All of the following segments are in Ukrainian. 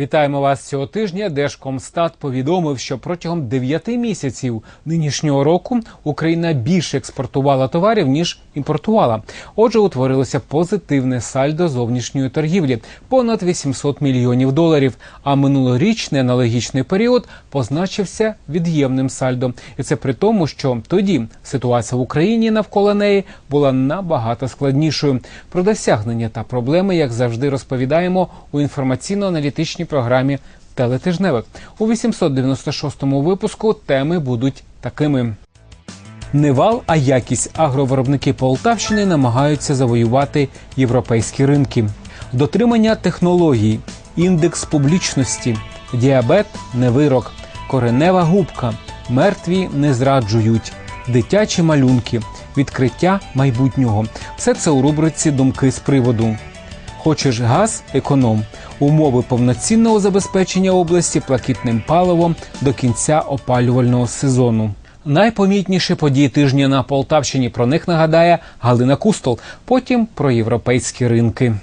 Вітаємо вас цього тижня. Держкомстат повідомив, що протягом 9 місяців нинішнього року Україна більше експортувала товарів ніж імпортувала. Отже, утворилося позитивне сальдо зовнішньої торгівлі понад 800 мільйонів доларів. А минулорічний аналогічний період позначився від'ємним сальдо, і це при тому, що тоді ситуація в Україні навколо неї була набагато складнішою. Про досягнення та проблеми, як завжди, розповідаємо у інформаційно-аналітичній програмі Телетижневик. У 896-му випуску теми будуть такими. Не вал, а якість агровиробники Полтавщини намагаються завоювати європейські ринки. Дотримання технологій, індекс публічності, діабет не вирок, коренева губка, мертві не зраджують, дитячі малюнки, відкриття майбутнього. Все це у рубриці Думки з приводу. Хочеш газ, економ. Умови повноцінного забезпечення області плакітним паливом до кінця опалювального сезону. Найпомітніші події тижня на Полтавщині. Про них нагадає Галина Кустол. Потім про європейські ринки.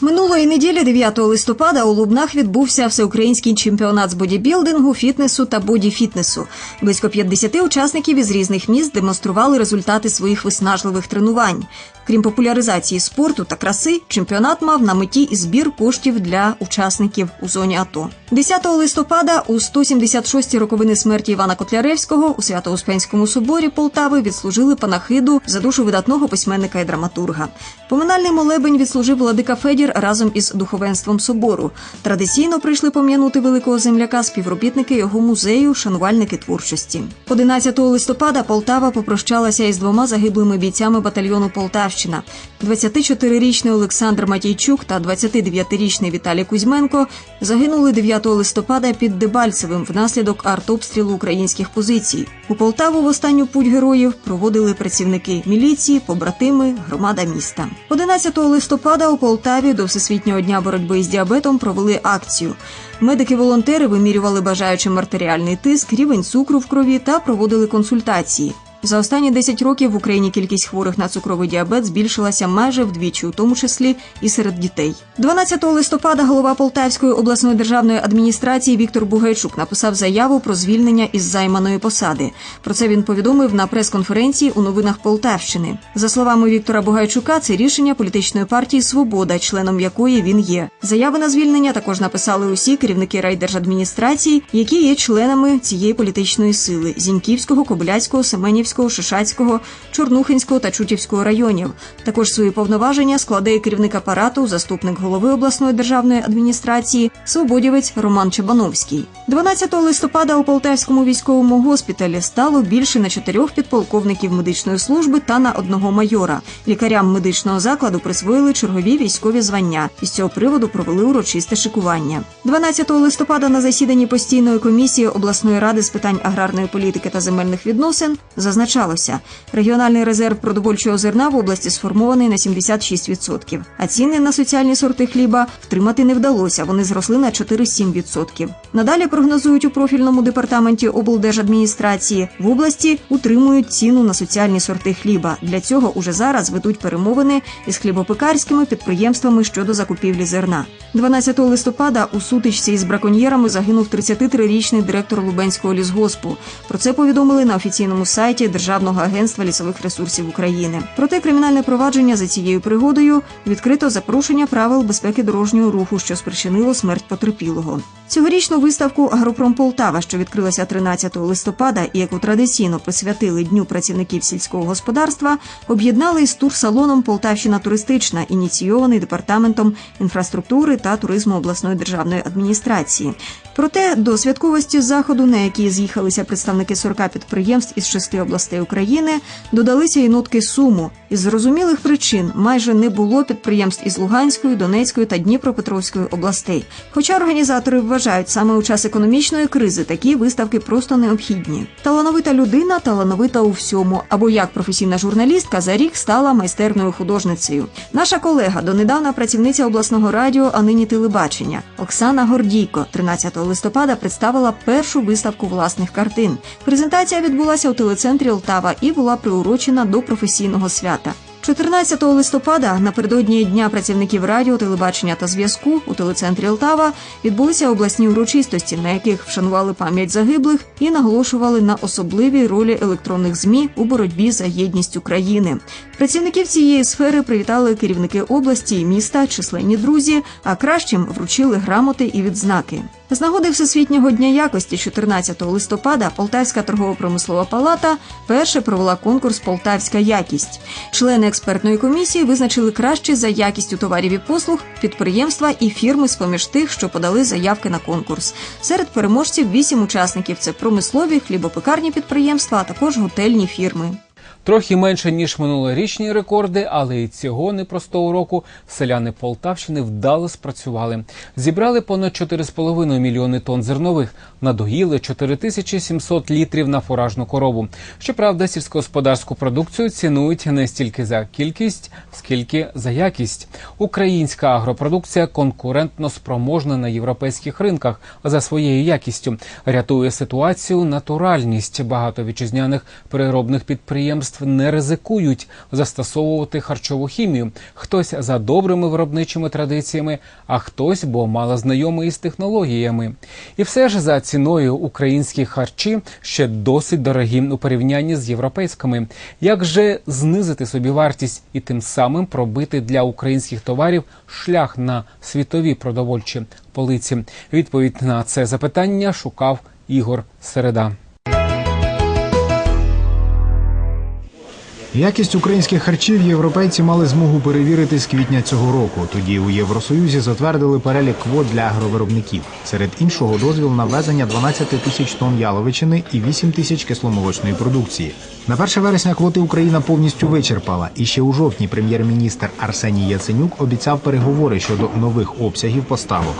Минулої неділі, 9 листопада, у Лубнах відбувся всеукраїнський чемпіонат з бодібілдингу, фітнесу та бодіфітнесу. Близько 50 учасників із різних міст демонстрували результати своїх виснажливих тренувань. Крім популяризації спорту та краси, чемпіонат мав на меті і збір коштів для учасників у зоні АТО. 10 листопада у 176-й роковини смерті Івана Котляревського у Свято-Успенському соборі Полтави відслужили панахиду за душу видатного письменника і драматурга. Поминальний молебень відслужив владика Федір разом із духовенством собору. Традиційно прийшли пом'янути великого земляка співробітники його музею, шанувальники творчості. 11 листопада Полтава попрощалася із двома загиблими бійцями батальйону Полтавщина. 24-річний Олександр Матійчук та 29-річний Віталій Кузьменко загинули 9 листопада під Дебальцевим внаслідок артобстрілу українських позицій. У Полтаву в останню путь героїв проводили працівники міліції, побратими, громада міста. 11 листопада у Полтаві до Всесвітнього дня боротьби з діабетом провели акцію. Медики-волонтери вимірювали бажаючим артеріальний тиск, рівень цукру в крові та проводили консультації. За останні 10 років в Україні кількість хворих на цукровий діабет збільшилася майже вдвічі, у тому числі і серед дітей. 12 листопада голова Полтавської обласної державної адміністрації Віктор Бугайчук написав заяву про звільнення із займаної посади. Про це він повідомив на прес-конференції у новинах Полтавщини. За словами Віктора Бугайчука, це рішення політичної партії Свобода, членом якої він є. Заяви на звільнення також написали усі керівники райдержадміністрації, які є членами цієї політичної сили Зіньківського, Кобиляцького, Семенівського. Шишацького, Чорнухинського та Чутівського районів. Також свої повноваження складає керівник апарату, заступник голови обласної державної адміністрації, свободівець Роман Чебановський. 12 листопада у Полтавському військовому госпіталі стало більше на чотирьох підполковників медичної служби та на одного майора. Лікарям медичного закладу присвоїли чергові військові звання. Із цього приводу провели урочисте шикування. 12 листопада на засіданні постійної комісії обласної ради з питань аграрної політики та земельних відносин зазначили, Зазначалося, регіональний резерв продовольчого зерна в області сформований на 76%, а ціни на соціальні сорти хліба втримати не вдалося. Вони зросли на 4,7%. Надалі прогнозують у профільному департаменті облдержадміністрації в області утримують ціну на соціальні сорти хліба. Для цього уже зараз ведуть перемовини із хлібопекарськими підприємствами щодо закупівлі зерна. 12 листопада у сутичці із браконьєрами загинув 33-річний директор Лубенського лісгоспу. Про це повідомили на офіційному сайті Державного агентства лісових ресурсів України. Проте кримінальне провадження за цією пригодою відкрито за порушення правил безпеки дорожнього руху, що спричинило смерть потерпілого. Цьогорічну виставку Агропром Полтава, що відкрилася 13 листопада, і яку традиційно присвятили Дню працівників сільського господарства, об'єднали із турсалоном Полтавщина туристична, ініційований департаментом інфраструктури та туризму обласної державної адміністрації. Проте до святковості заходу, на який з'їхалися представники 40 підприємств із шести областей України, додалися і нотки суму. Із зрозумілих причин майже не було підприємств із Луганської, Донецької та Дніпропетровської областей. Хоча організатори вважають, саме у час економічної кризи такі виставки просто необхідні. Талановита людина талановита у всьому. Або як професійна журналістка за рік стала майстерною художницею. Наша колега, донедавна працівниця обласного радіо, а нині телебачення Оксана Гордійко, 13 листопада представила першу виставку власних картин. Презентація відбулася у телецентрі Олтава і була приурочена до професійного свята. 14 листопада напередодні Дня працівників радіо, телебачення та зв'язку у телецентрі Лтава відбулися обласні урочистості, на яких вшанували пам'ять загиблих і наголошували на особливій ролі електронних змі у боротьбі за єдність України. Працівників цієї сфери привітали керівники області і міста, численні друзі, а кращим вручили грамоти і відзнаки. З нагоди Всесвітнього дня якості 14 листопада Полтавська торгово-промислова палата перше провела конкурс Полтавська якість. Члени експертної комісії визначили кращі за якістю товарів і послуг підприємства і фірми з поміж тих, що подали заявки на конкурс. Серед переможців вісім учасників: це промислові, хлібопекарні підприємства, а також готельні фірми. Трохи менше ніж минулорічні рекорди, але і цього непростого року селяни Полтавщини вдало спрацювали. Зібрали понад 4,5 мільйони тонн зернових, надоїли 4700 літрів на фуражну корову. Щоправда, сільськогосподарську продукцію цінують не стільки за кількість, скільки за якість. Українська агропродукція конкурентно спроможна на європейських ринках за своєю якістю. Рятує ситуацію натуральність. Багато вітчизняних переробних підприємств не ризикують застосовувати харчову хімію. Хтось за добрими виробничими традиціями, а хтось, бо мало знайомий із технологіями. І все ж за ціною українські харчі ще досить дорогі у порівнянні з європейськими. Як же знизити собі вартість і тим самим пробити для українських товарів шлях на світові продовольчі полиці? Відповідь на це запитання шукав Ігор Середа. Якість українських харчів європейці мали змогу перевірити з квітня цього року. Тоді у Євросоюзі затвердили перелік квот для агровиробників. Серед іншого дозвіл на ввезення 12 тисяч тонн яловичини і 8 тисяч кисломолочної продукції. На 1 вересня квоти Україна повністю вичерпала. І ще у жовтні прем'єр-міністр Арсеній Яценюк обіцяв переговори щодо нових обсягів поставок.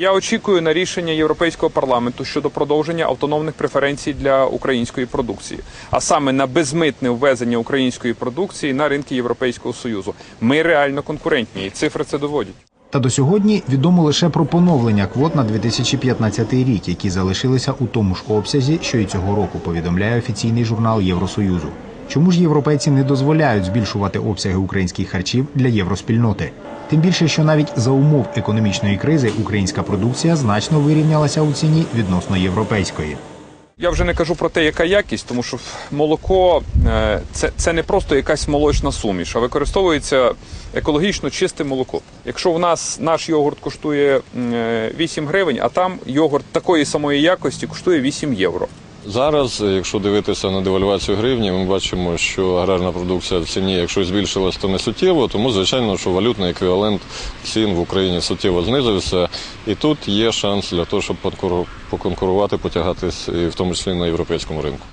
Я очікую на рішення Європейського парламенту щодо продовження автономних преференцій для української продукції, а саме на безмитне ввезення української продукції на ринки Європейського союзу. Ми реально конкурентні, і цифри це доводять. Та до сьогодні відомо лише про поновлення квот на 2015 рік, які залишилися у тому ж обсязі, що й цього року повідомляє офіційний журнал Євросоюзу. Чому ж європейці не дозволяють збільшувати обсяги українських харчів для євроспільноти? Тим більше, що навіть за умов економічної кризи українська продукція значно вирівнялася у ціні відносно європейської. Я вже не кажу про те, яка якість, тому що молоко е, це, це не просто якась молочна суміш, а використовується екологічно чисте молоко. Якщо в нас наш йогурт коштує е, 8 гривень, а там йогурт такої самої якості коштує 8 євро. Зараз, е, якщо дивитися на девальвацію гривні, ми бачимо, що аграрна продукція в ціні, якщо збільшилась, то не суттєво, тому звичайно, що валютний еквівалент цін в Україні суттєво знизився, і тут є шанс для того, щоб поконкурувати, потягатись, в тому числі на європейському ринку.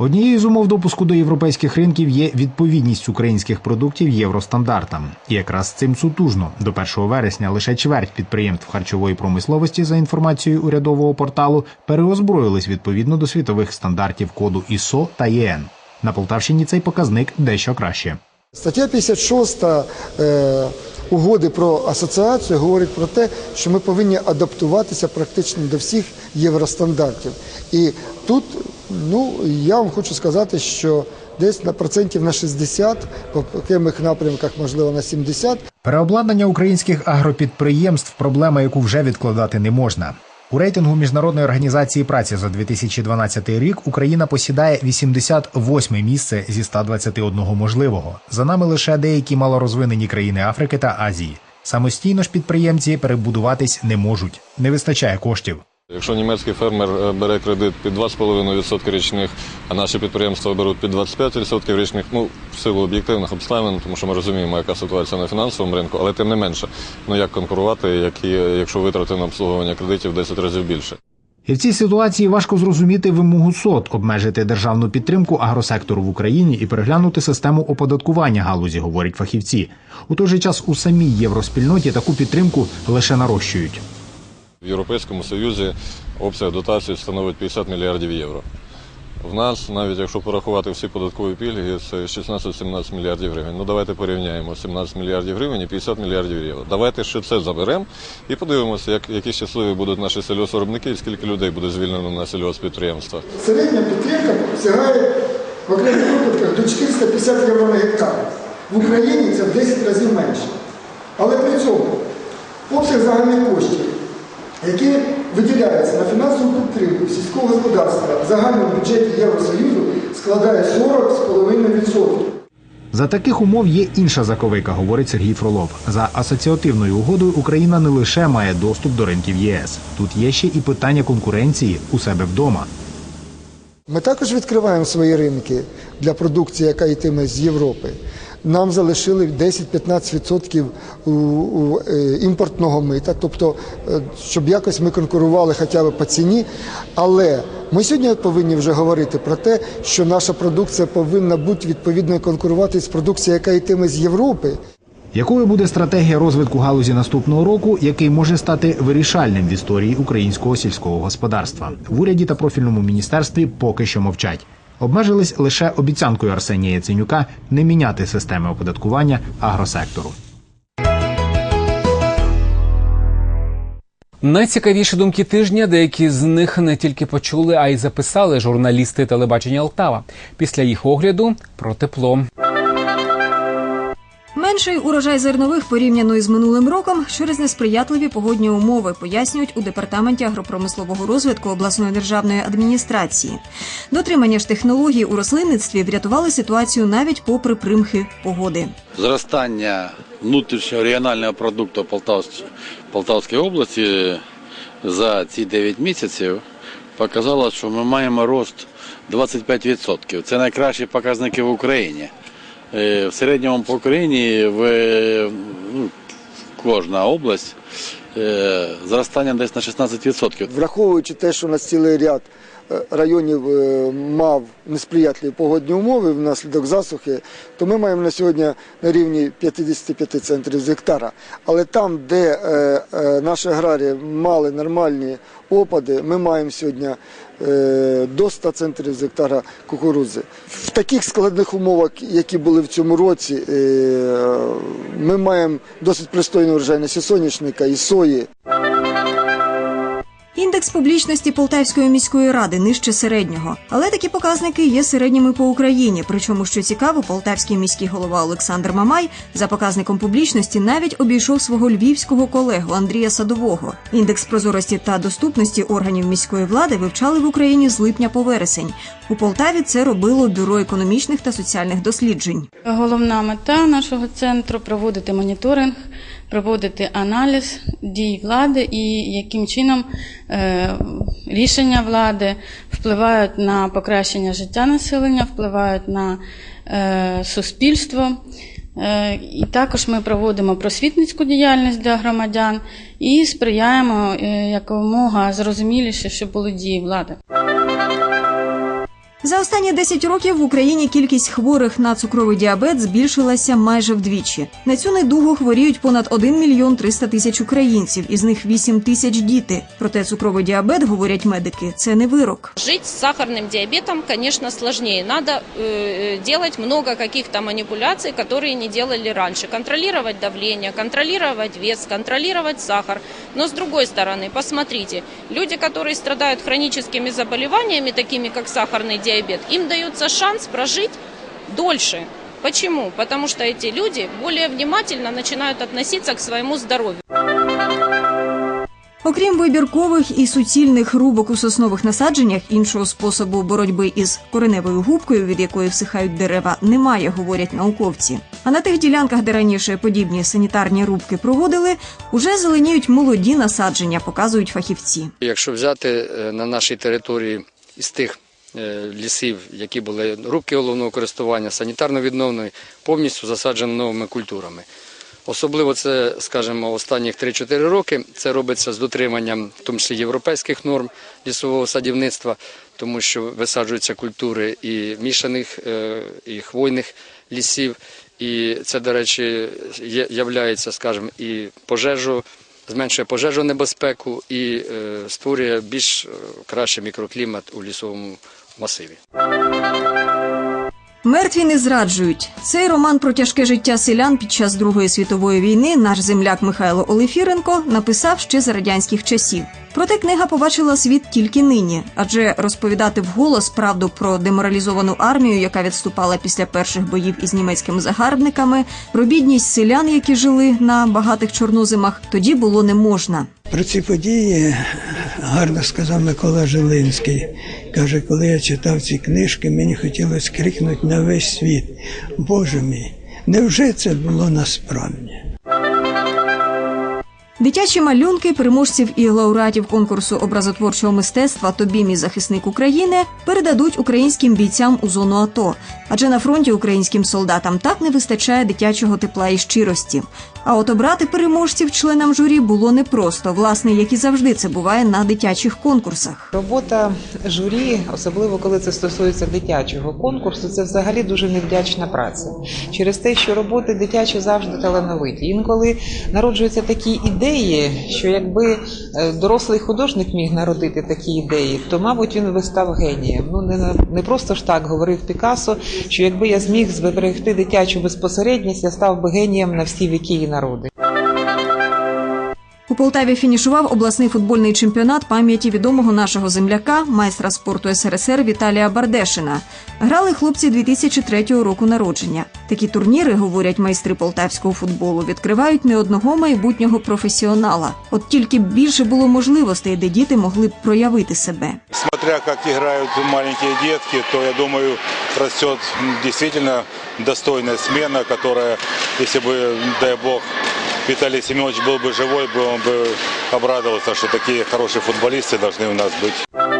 Однією з умов допуску до європейських ринків є відповідність українських продуктів євростандартам. І якраз цим сутужно до 1 вересня лише чверть підприємств харчової промисловості, за інформацією урядового порталу, переозброїлись відповідно до світових стандартів коду ISO та ЄН. На Полтавщині цей показник дещо краще. Стаття 56 е, угоди про асоціацію говорить про те, що ми повинні адаптуватися практично до всіх євростандартів. І тут, ну я вам хочу сказати, що десь на процентів на 60, по окремих напрямках, можливо, на 70, Переобладнання українських агропідприємств проблема, яку вже відкладати не можна. У рейтингу міжнародної організації праці за 2012 рік Україна посідає 88 місце зі 121 можливого. За нами лише деякі малорозвинені країни Африки та Азії. Самостійно ж підприємці перебудуватись не можуть. Не вистачає коштів. Якщо німецький фермер е, бере кредит під 2,5% річних, а наші підприємства беруть під 25% річних, ну в силу об'єктивних обставин, тому що ми розуміємо, яка ситуація на фінансовому ринку, але тим не менше, ну як конкурувати, які, якщо витрати на обслуговування кредитів в 10 разів більше. І в цій ситуації важко зрозуміти вимогу СОТ обмежити державну підтримку агросектору в Україні і переглянути систему оподаткування галузі, говорять фахівці. У той же час у самій євроспільноті таку підтримку лише нарощують. В Європейському Союзі обсяг дотацій становить 50 мільярдів євро. В нас, навіть якщо порахувати всі податкові пільги, це 16-17 мільярдів гривень. Ну давайте порівняємо 17 мільярдів гривень і 50 мільярдів євро. Давайте ще це заберемо і подивимося, як, які щасливі будуть наші сільгоспвиробники і скільки людей буде звільнено на сільгоспідприємства. середня підтримка сягає в окремих випадках до 450 євро гектар. В Україні це в 10 разів менше. Але при цьому обсяг загальних коштів, які виділяються на фінансову підтримку сільського господарства в загальному бюджеті Євросоюзу складає 40,5%. За таких умов є інша заковика, говорить Сергій Фролов. За асоціативною угодою Україна не лише має доступ до ринків єС. Тут є ще і питання конкуренції у себе вдома. Ми також відкриваємо свої ринки для продукції, яка йтиме з Європи. Нам залишили 10-15% у, у, е, імпортного мита, тобто, е, щоб якось ми конкурували хоча б по ціні. Але ми сьогодні повинні вже говорити про те, що наша продукція повинна бути відповідно конкурувати з продукцією, яка йтиме з Європи. Якою буде стратегія розвитку галузі наступного року, який може стати вирішальним в історії українського сільського господарства? В уряді та профільному міністерстві поки що мовчать. Обмежились лише обіцянкою Арсенія Яценюка не міняти системи оподаткування агросектору. Найцікавіші думки тижня, деякі з них не тільки почули, а й записали журналісти телебачення Алтава. Після їх огляду про тепло. Менший урожай зернових порівняно із минулим роком через несприятливі погодні умови, пояснюють у департаменті агропромислового розвитку обласної державної адміністрації. Дотримання ж технологій у рослинництві врятували ситуацію навіть попри примхи погоди. Зростання внутрішнього регіонального продукту Полтавської області за ці 9 місяців показало, що ми маємо рост 25%. Це найкращі показники в Україні. Е, В середньому по в, ну, кожна область е, зростання десь на 16%. Враховуючи те, що у нас цілий ряд районів е, мав несприятливі погодні умови внаслідок засухи, то ми маємо на сьогодні на рівні 55 центрів з гектара. Але там, де е, е, наші аграрії мали нормальні опади, ми маємо сьогодні до 100 центрів з гектара кукурудзи. В таких складних умовах, які були в цьому році, ми маємо досить пристойну врожайність і соняшника, і сої. Індекс публічності Полтавської міської ради нижче середнього, але такі показники є середніми по Україні. Причому, що цікаво, полтавський міський голова Олександр Мамай за показником публічності навіть обійшов свого львівського колегу Андрія Садового. Індекс прозорості та доступності органів міської влади вивчали в Україні з липня по вересень. У Полтаві це робило бюро економічних та соціальних досліджень. Головна мета нашого центру проводити моніторинг, проводити аналіз дій влади і яким чином е, рішення влади впливають на покращення життя населення, впливають на е, суспільство. Е, І також ми проводимо просвітницьку діяльність для громадян і сприяємо е, якомога зрозуміліше, щоб були дії влади. За останні 10 років в Україні кількість хворих на цукровий діабет збільшилася майже вдвічі. На цю недугу хворіють понад 1 мільйон 300 тисяч українців, із них 8 тисяч діти. Проте цукровий діабет, говорять медики, це не вирок. Жить с сахарным диабетом, конечно, сложнее. Надо э, делать много каких-то манипуляций, которые не делали раньше. Контролировать давление, контролировать вес, контролировать сахар. Но с другой стороны, посмотрите, люди, которые страдают хроническими заболеваниями, такими как сахарный диабет, им дается шанс прожить дольше. Почему? Потому что эти люди более внимательно начинают относиться к своему здоровью. Окрім вибіркових і суцільних рубок у соснових насадженнях, іншого способу боротьби із кореневою губкою, від якої всихають дерева, немає, говорять науковці. А на тих ділянках, де раніше подібні санітарні рубки проводили, уже зеленіють молоді насадження, показують фахівці. Якщо взяти е, на нашій території із тих лісів, які були рубки головного користування, санітарно-відновної, повністю засаджено новими культурами. Особливо це, скажімо, останніх 3-4 роки це робиться з дотриманням, в тому числі європейських норм лісового садівництва, тому що висаджуються культури і мішаних, е, і хвойних лісів. І це, до речі, є, являється, скажімо, і пожежу, зменшує пожежну небезпеку і е, створює більш е, кращий мікроклімат у лісовому масиві. Мертві не зраджують. Цей роман про тяжке життя селян під час Другої світової війни наш земляк Михайло Олефіренко написав ще за радянських часів. Проте книга побачила світ тільки нині, адже розповідати вголос правду про деморалізовану армію, яка відступала після перших боїв із німецькими загарбниками, про бідність селян, які жили на багатих чорнозимах, тоді було не можна. Про ці події гарно сказав Микола Жилинський. Каже, коли я читав ці книжки, мені хотілося крикнути на весь світ. Боже мій, невже це було насправді? Дитячі малюнки переможців і лауреатів конкурсу образотворчого мистецтва Тобі мій захисник України передадуть українським бійцям у зону АТО, адже на фронті українським солдатам так не вистачає дитячого тепла і щирості. А от обрати переможців членам журі було непросто, власне, як і завжди це буває на дитячих конкурсах. Робота журі, особливо коли це стосується дитячого конкурсу, це взагалі дуже невдячна праця. Через те, що роботи дитячі завжди талановиті. Інколи народжуються такі ідеї, що якби е, дорослий художник міг народити такі ідеї, то, мабуть, він би став генієм. Ну не, не просто ж так говорив Пікассо, що якби я зміг зберегти дитячу безпосередність, я став би генієм на всі віки і народи. У Полтаві фінішував обласний футбольний чемпіонат пам'яті відомого нашого земляка, майстра спорту СРСР Віталія Бардешина. Грали хлопці 2003 року народження. Такі турніри, говорять майстри полтавського футболу, відкривають не одного майбутнього професіонала. От тільки б більше було можливостей, де діти могли б проявити себе. Смотря как играют маленькие детки, то я думаю, растет м, действительно достойная смена, которая, если бы, дай бог, Виталий Семенович был бы живой, бы он бы обрадовался, что такие хорошие футболисты должны у нас быть.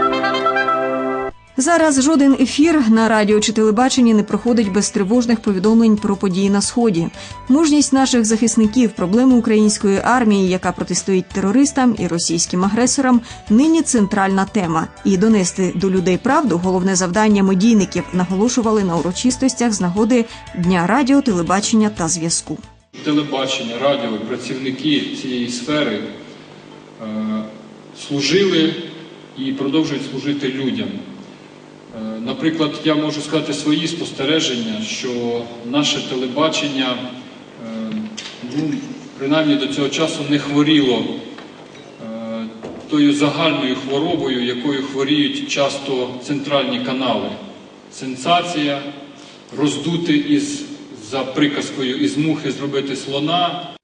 Зараз жоден ефір на радіо чи телебаченні не проходить без тривожних повідомлень про події на сході. Мужність наших захисників, проблеми української армії, яка протистоїть терористам і російським агресорам, нині центральна тема. І донести до людей правду головне завдання медійників наголошували на урочистостях з нагоди Дня радіо, телебачення та зв'язку. телебачення, радіо працівники цієї сфери е, служили і продовжують служити людям. Е, Наприклад, я можу сказати свої спостереження, що наше телебачення е, ну, принаймні до цього часу не хворіло е, тою загальною хворобою, якою хворіють часто центральні канали. Сенсація, роздути із за приказкою із мухи зробити слона.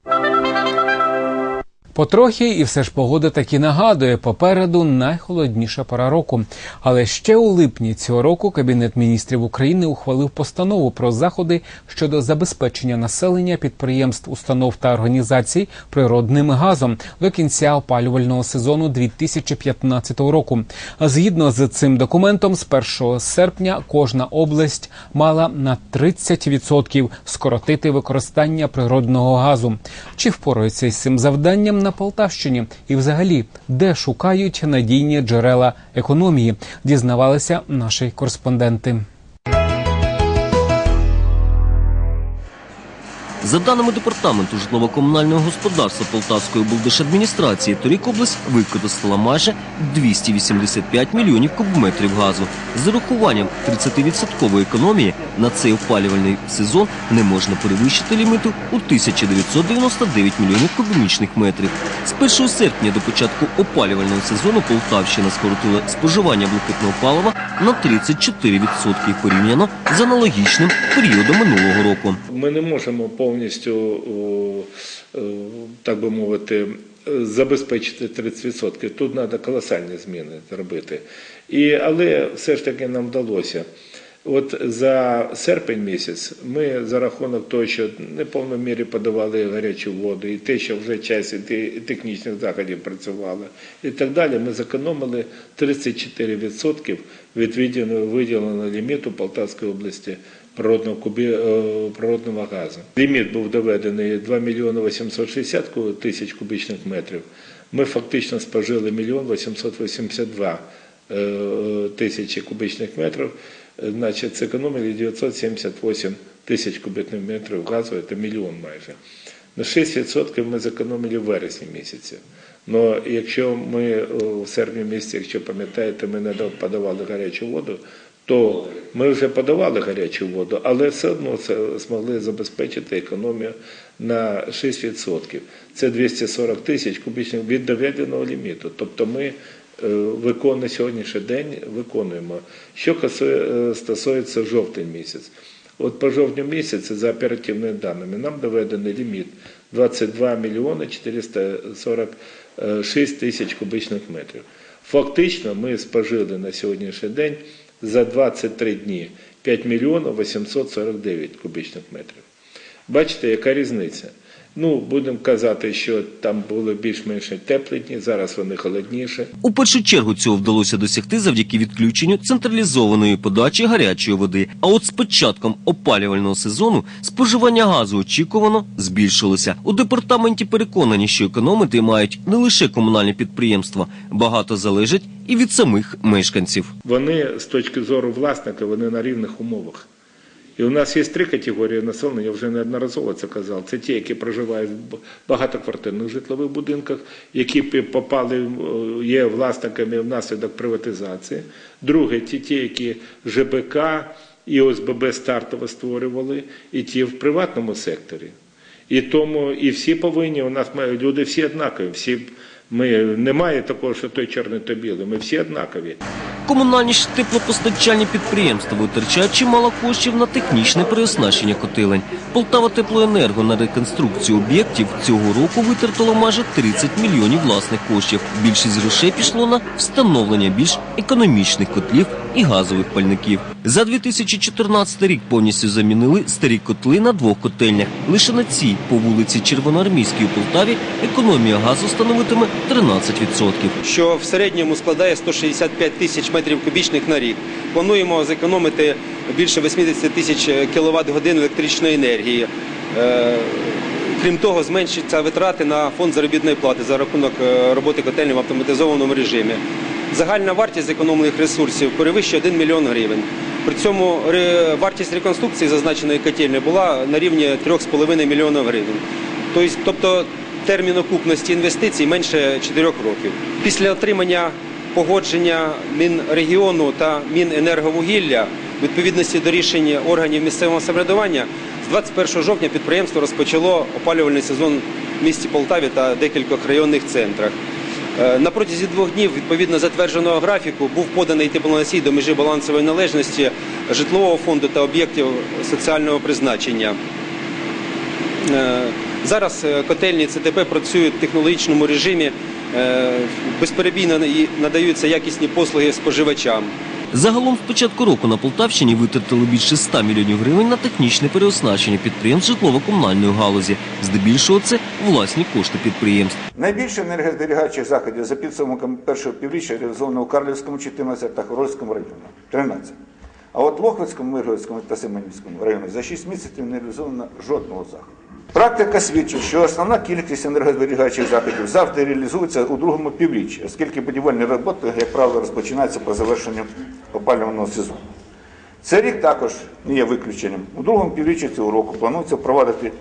Потрохи, і все ж погода таки нагадує попереду найхолодніша пора року. Але ще у липні цього року Кабінет міністрів України ухвалив постанову про заходи щодо забезпечення населення підприємств, установ та організацій природним газом до кінця опалювального сезону 2015 року. Згідно з цим документом, з 1 серпня кожна область мала на 30% скоротити використання природного газу. Чи впораються із цим завданням на Полтавщині? І взагалі, де шукають надійні джерела економії? Дізнавалися наші кореспонденти. За даними департаменту житлово-комунального господарства Полтавської облдержадміністрації, торік область використала майже 285 мільйонів кубометрів газу. З урахуванням 30% економії на цей опалювальний сезон не можна перевищити ліміту у 1999 мільйонів кубічних метрів. З 1 серпня до початку опалювального сезону Полтавщина скоротила споживання блакитного палива на 34% порівняно з аналогічним періодом минулого року. Ми не можемо повністю, о, так би мовити, забезпечити 30%. Тут треба колосальні зміни зробити. І, але все ж таки нам вдалося. От за серпень місяць ми за рахунок того, що не повній мірі подавали гарячу воду, і те, що вже час технічних заходів працювали, і так далі, ми зекономили 34% від виділеного ліміту Полтавської області природного, кубі, е, природного газу. Ліміт був доведений 2 мільйони 860 тисяч кубічних метрів. Ми фактично спожили мільйон 882 е, тисячі кубічних метрів. Е, Значить, зекономили 978 тисяч кубічних метрів газу, це мільйон майже. На 6% ми зекономили в вересні місяці. Но якщо ми в серпні місяці, якщо пам'ятаєте, ми не подавали гарячу воду, то ми вже подавали гарячу воду, але все одно це змогли забезпечити економію на 6%. Це 240 тисяч кубічних від доведеного ліміту. Тобто ми е, виконуємо сьогоднішній день виконуємо. Що е, стосується жовтень місяць. От по жовтню місяці, за оперативними даними, нам доведений ліміт 22 мільйони 446 тисяч кубічних метрів. Фактично ми спожили на сьогоднішній день за 23 дні 5 мільйонів 849 кубічних метрів. Бачите, яка різниця? Ну, будемо казати, що там були більш-менш теплі дні, зараз вони холодніші. У першу чергу цього вдалося досягти завдяки відключенню централізованої подачі гарячої води. А от з початком опалювального сезону споживання газу очікувано збільшилося. У департаменті переконані, що економити мають не лише комунальні підприємства, багато залежить і від самих мешканців. Вони з точки зору власника, вони на рівних умовах. І у нас є три категорії населення, я вже неодноразово це казав. Це ті, які проживають в багатоквартирних житлових будинках, які попали, е, є власниками внаслідок приватизації. Друге, ті, ті, які ЖБК і ОСББ стартово створювали, і ті в приватному секторі. І тому і всі повинні, у нас мають люди всі однакові. Всі, ми, немає такого, що той чорний, то білий. Ми всі однакові. Комунальні ж теплопостачальні підприємства витрачають чимало коштів на технічне переоснащення котелень. Полтава Теплоенерго на реконструкцію об'єктів цього року витратило майже 30 мільйонів власних коштів. Більшість грошей пішло на встановлення більш економічних котлів і газових пальників. За 2014 рік повністю замінили старі котли на двох котельнях. Лише на цій по вулиці Червоноармійській у Полтаві економія газу становитиме 13%. що в середньому складає 165 тисяч метрів кубічних на рік. Плануємо зекономити більше 80 тисяч кіловат годин електричної енергії. Е, Крім того, зменшаться витрати на фонд заробітної плати за рахунок е, роботи котельні в автоматизованому режимі. Загальна вартість зекономлених ресурсів перевищує 1 мільйон гривень. При цьому вартість реконструкції зазначеної котельні була на рівні 3,5 мільйона гривень. Тобто, тобто термін окупності інвестицій менше 4 років. Після отримання погодження Мінрегіону та Міненерговугілля в відповідності до рішень органів місцевого самоврядування з 21 жовтня підприємство розпочало опалювальний сезон в місті Полтаві та декількох районних центрах. Е, На протязі двох днів, відповідно затвердженого графіку, був поданий теплоносій до межі балансової належності житлового фонду та об'єктів соціального призначення. Е, Зараз е, котельні ЦТП працюють в технологічному режимі, безперебійно і надаються якісні послуги споживачам. Загалом з початку року на Полтавщині витратили більше 100 мільйонів гривень на технічне переоснащення підприємств житлово-комунальної галузі. Здебільшого це власні кошти підприємств. Найбільше енергозберігаючих заходів за підсумком першого півріччя реалізовано у Карлівському 14 та Хорольському районі 13. А от Лохвицькому, Миргородському та Семенівському районі за 6 місяців не реалізовано жодного заходу. Практика свідчить, що основна кількість енергозберігаючих заходів завжди реалізується у другому півріччі, оскільки будівельні роботи, як правило, розпочинаються по завершенню опалювального сезону. Цей рік також не є виключенням. У другому півріччі цього року планується впровадити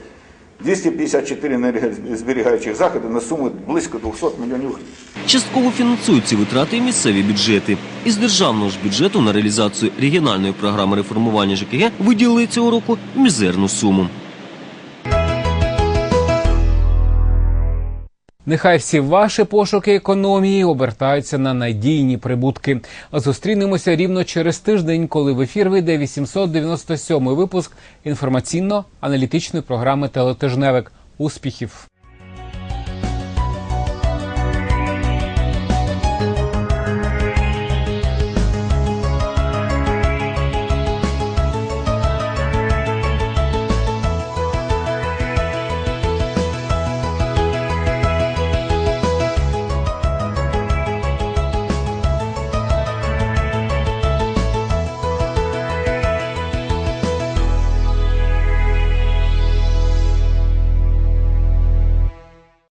254 енергозберігаючих заходи на суму близько 200 мільйонів гривень. Частково фінансують ці витрати і місцеві бюджети. Із державного ж бюджету на реалізацію регіональної програми реформування ЖКГ виділили цього року мізерну суму. Нехай всі ваші пошуки економії обертаються на надійні прибутки. Зустрінемося рівно через тиждень, коли в ефір вийде 897 випуск інформаційно-аналітичної програми Телетижневик. Успіхів!